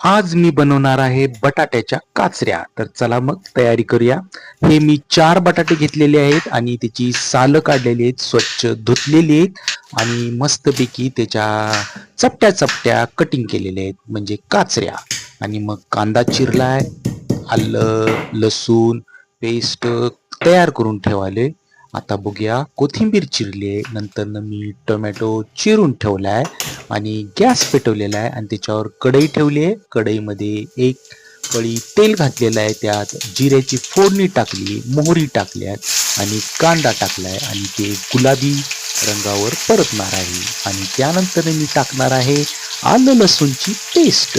आज मी बनवणार आहे बटाट्याच्या काचऱ्या. तर चला मग तयारी करूया. हे मी चार बटाटे घेतलेले आहेत आणि त्याची सालं काढलेली आहेत स्वच्छ धुतलेली आहेत आणि मस्तपैकी त्याच्या चपट्या चपट्या कटिंग केलेल्या आहेत म्हणजे काचऱ्या. आणि मग कांदा चिरलाय आलं लसूण पेस्ट तयार करून ठेवाले आता बघूया कोथिंबीर चिरली आहे नंतर मी टोमॅटो चिरून ठेवलाय. आणि गॅस पेटवलेला आहे आणि त्याच्यावर कढई ठेवली आहे. कढईमध्ये एक पळी तेल घातलेलं आहे. त्यात जिऱ्याची फोडणी टाकली मोहरी टाकल्यात आणि कांदा टाकलाय आणि ते गुलाबी रंगावर परतणार आहे. आणि त्यानंतर मी टाकणार आहे आलं लसूणची पेस्ट.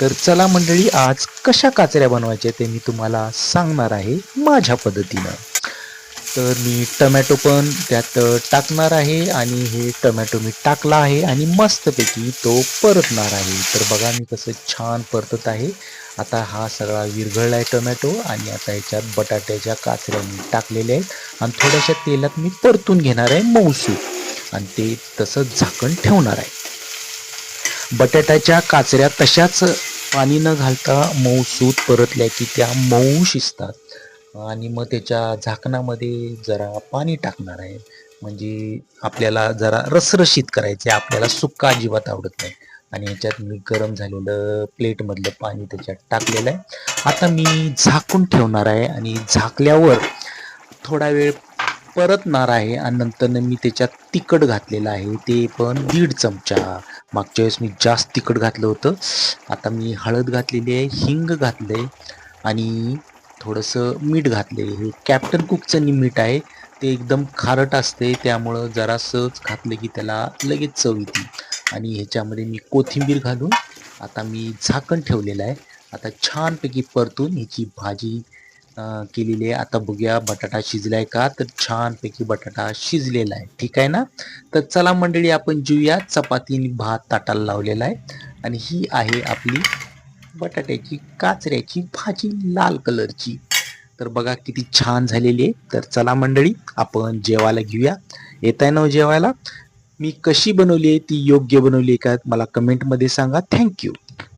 तर चला मंडळी आज कशा काचऱ्या बनवायच्या ते मी तुम्हाला सांगणार आहे माझ्या पद्धतीनं. तर मी टमॅटो पण त्यात टाकणार आहे आणि हे टमॅटो मी टाकला आहे आणि मस्तपैकी तो परतणार आहे. तर बघा मी कसं छान परतत आहे. आता हा सगळा विरघळला आहे टोमॅटो आणि आता याच्यात बटाट्याच्या काचऱ्या मी टाकलेल्या आहेत आणि थोड्याशा तेलात मी परतून घेणार आहे मौसू आणि ते तसंच झाकण ठेवणार आहे. बटाट्याच्या काचऱ्या तशाच पाणी न घालता मऊ सूत परतल्या की त्या मऊ शिजतात. आणि मग त्याच्या झाकणामध्ये जरा पाणी टाकणार आहे. म्हणजे आपल्याला जरा रसरशीत करायचे आपल्याला सुक्का अजिबात आवडत नाही. आणि याच्यात मी गरम झालेलं प्लेटमधलं पाणी त्याच्यात टाकलेलं आहे. आता मी झाकून ठेवणार आहे आणि झाकल्यावर थोडा वेळ परतणार आहे आणि नंतर मी त्याच्यात तिखट घातलेलं आहे. ते पण दीड चमचा. मागच्या वेळेस मी जास्त तिखट घातलं होतं. आता मी हळद घातलेली आहे हिंग घातलं आहे आणि थोडंसं मीठ घातलेलं हे कॅप्टन कुकचं नि मीठ आहे ते एकदम खारट असते. त्यामुळं जरासंच घातलं की त्याला लगेच चव येते. आणि ह्याच्यामध्ये मी कोथिंबीर घालून आता मी झाकण ठेवलेलं आहे. आता छानपैकी परतून ह्याची भाजी केलेली आहे. आता बघूया बटाटा शिजलाय का? तर छानपैकी बटाटा शिजलेला आहे. ठीक आहे ना? तर चला मंडळी आपण जेऊया चपाती भात ताटाला लावलेला आहे. आणि ही आहे आपली बटाट्याची काचऱ्याची भाजी लाल कलरची. तर बघा किती छान झालेली आहे. तर चला मंडळी आपण जेवायला घेऊया. येत आहे ना हो जेवायला? मी कशी बनवली आहे? ती योग्य बनवली आहे का? मला कमेंटमध्ये सांगा. थँक्यू